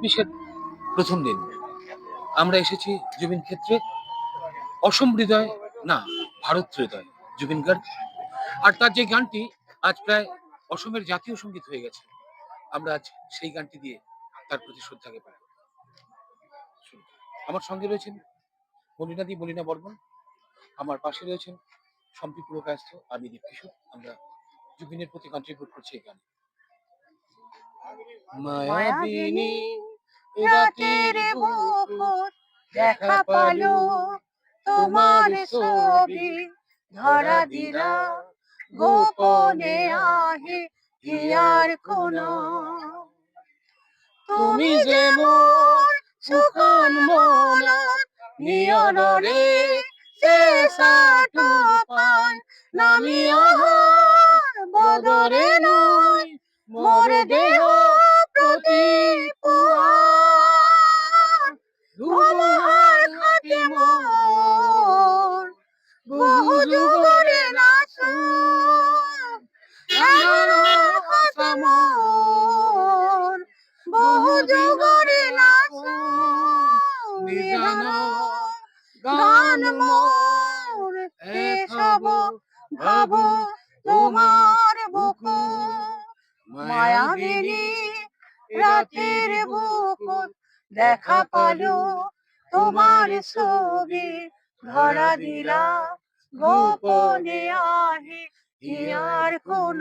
চব্বিশের প্রথম দিন। আমরা এসেছি জুবিন ক্ষেত্রে। অসম হৃদয়, না, ভারত হৃদয়, জুবিন গার্গ। আর তার যে গানটি আজ প্রায় অসমের জাতীয় সংগীত হয়ে গেছে, আমরা আজ সেই গানটি দিয়ে তার প্রতি শ্রদ্ধা জ্ঞাপন করব। শুনুন। আমার সঙ্গে রয়েছেন মলিনাদি, মলিনা বর্মন। আমার পাশে রয়েছেন সম্পি পুরকায়স্থ আমি দীপ কিশোর। আমরা জুবিনের প্রতি কন্ট্রিবিউট করছি এই গানে। মায়াবিনী রাতের বুকুর দেখা পালো তোমার ছবি। ধরা দিলা গোপনে আহে হিয়ার কোন। তুমি যে মোর সুখন মন নিয়নরে শেষাটু পান। নামি আহার বদরে নয় মোর দেহ যুগরে নাচ গান মোর এসব ভাব তোমার বুকু মায়াবিনী দেখা পালো তোমার ছবি ধরা দিলা গোপনে আহে হিয়ার কোন